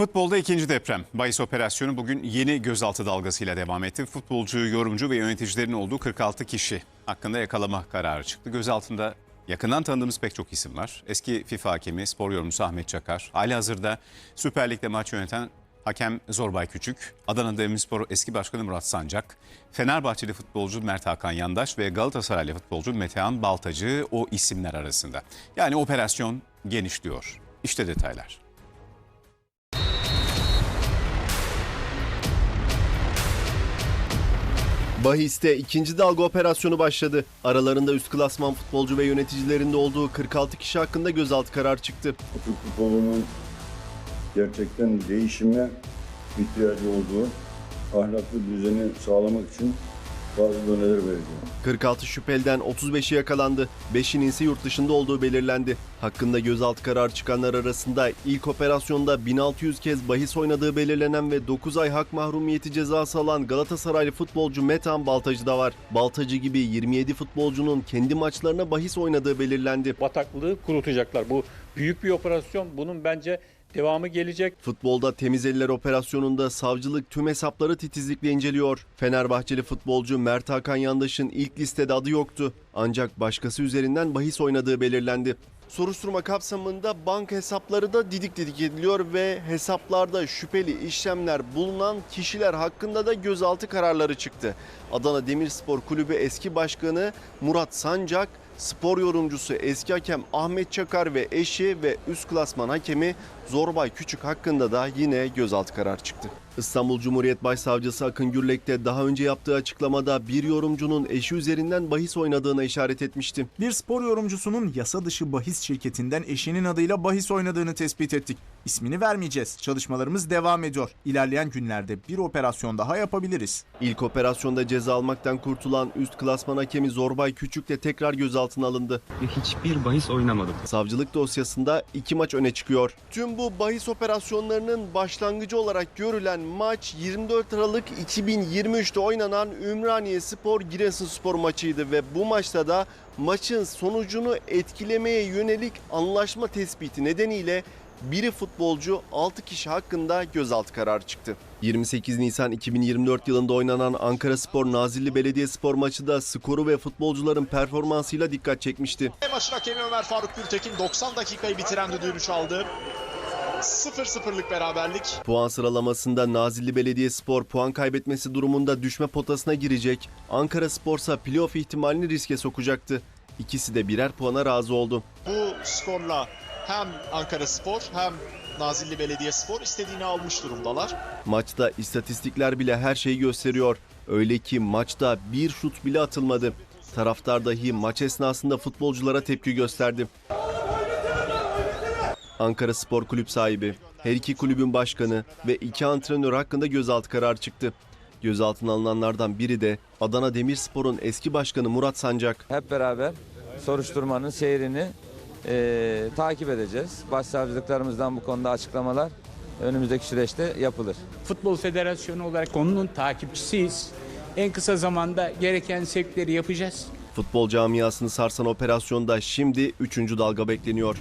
Futbolda ikinci deprem. Bayis operasyonu bugün yeni gözaltı dalgasıyla devam etti. Futbolcu, yorumcu ve yöneticilerin olduğu 46 kişi hakkında yakalama kararı çıktı. Gözaltında yakından tanıdığımız pek çok isim var. Eski FIFA hakemi, spor yorumcusu Ahmet Çakar, hali hazırda Süper Lig'de maç yöneten hakem Zorbay Küçük, Adana Demirspor eski başkanı Murat Sancak, Fenerbahçeli futbolcu Mert Hakan Yandaş ve Galatasaraylı futbolcu Metehan Baltacı o isimler arasında. Yani operasyon genişliyor. İşte detaylar. Bahis'te ikinci dalga operasyonu başladı. Aralarında üst klasman futbolcu ve yöneticilerinde olduğu 46 kişi hakkında gözaltı kararı çıktı. Türk futbolunun gerçekten değişime ihtiyacı olduğu ahlaklı düzeni sağlamak için bazı doneler vereceğim. 46 şüpheliden 35'i yakalandı. 5'inin ise yurt dışında olduğu belirlendi. Hakkında gözaltı kararı çıkanlar arasında ilk operasyonda 1600 kez bahis oynadığı belirlenen ve 9 ay hak mahrumiyeti cezası alan Galatasaraylı futbolcu Metehan Baltacı da var. Baltacı gibi 27 futbolcunun kendi maçlarına bahis oynadığı belirlendi. bataklığı kurutacaklar. Bu büyük bir operasyon. Bunun bence devamı gelecek. Futbolda temiz eller operasyonunda savcılık tüm hesapları titizlikle inceliyor. Fenerbahçeli futbolcu Mert Hakan Yandaş'ın ilk listede adı yoktu. Ancak başkası üzerinden bahis oynadığı belirlendi. Soruşturma kapsamında banka hesapları da didik didik ediliyor ve hesaplarda şüpheli işlemler bulunan kişiler hakkında da gözaltı kararları çıktı. Adana Demirspor Kulübü eski başkanı Murat Sancak, spor yorumcusu eski hakem Ahmet Çakar ve eşi ve üst klasman hakemi Zorbay Küçük hakkında da yine gözaltı kararı çıktı. İstanbul Cumhuriyet Başsavcısı Akın Gürlek de daha önce yaptığı açıklamada bir yorumcunun eşi üzerinden bahis oynadığına işaret etmişti. Bir spor yorumcusunun yasa dışı bahis şirketinden eşinin adıyla bahis oynadığını tespit ettik. İsmini vermeyeceğiz. Çalışmalarımız devam ediyor. İlerleyen günlerde bir operasyon daha yapabiliriz. İlk operasyonda ceza almaktan kurtulan üst klasman hakemi Zorbay Küçük de tekrar gözaltına alındı. hiçbir bahis oynamadım. Savcılık dosyasında iki maç öne çıkıyor. Tüm bu bahis operasyonlarının başlangıcı olarak görülen maç 24 Aralık 2023'te oynanan Ümraniye Spor Giresunspor maçıydı ve bu maçta da maçın sonucunu etkilemeye yönelik anlaşma tespiti nedeniyle biri futbolcu 6 kişi hakkında gözaltı kararı çıktı. 28 Nisan 2024 yılında oynanan Ankara Spor Nazilli Belediyespor maçı da skoru ve futbolcuların performansıyla dikkat çekmişti. Maçın hakemi Ömer Faruk Gültekin 90 dakikayı bitiren düdüğünü çaldı. 0-0'lık beraberlik. Puan sıralamasında Nazilli Belediyespor puan kaybetmesi durumunda düşme potasına girecek. Ankara Spor'sa playoff ihtimalini riske sokacaktı. İkisi de birer puana razı oldu. Bu skorla hem Ankara Spor hem Nazilli Belediyespor istediğini almış durumdalar. Maçta istatistikler bile her şeyi gösteriyor. Öyle ki maçta bir şut bile atılmadı. Taraftar dahi maç esnasında futbolculara tepki gösterdi. Ankara Spor Kulüp sahibi, her iki kulübün başkanı ve iki antrenör hakkında gözaltı kararı çıktı. Gözaltına alınanlardan biri de Adana Demirspor'un eski başkanı Murat Sancak. Hep beraber soruşturmanın seyrini eee, takip edeceğiz. Başsavcılıklarımızdan bu konuda açıklamalar önümüzdeki süreçte yapılır. Futbol Federasyonu olarak konunun takipçisiyiz. En kısa zamanda gereken sevkleri yapacağız. Futbol camiasını sarsan operasyonda şimdi 3. dalga bekleniyor.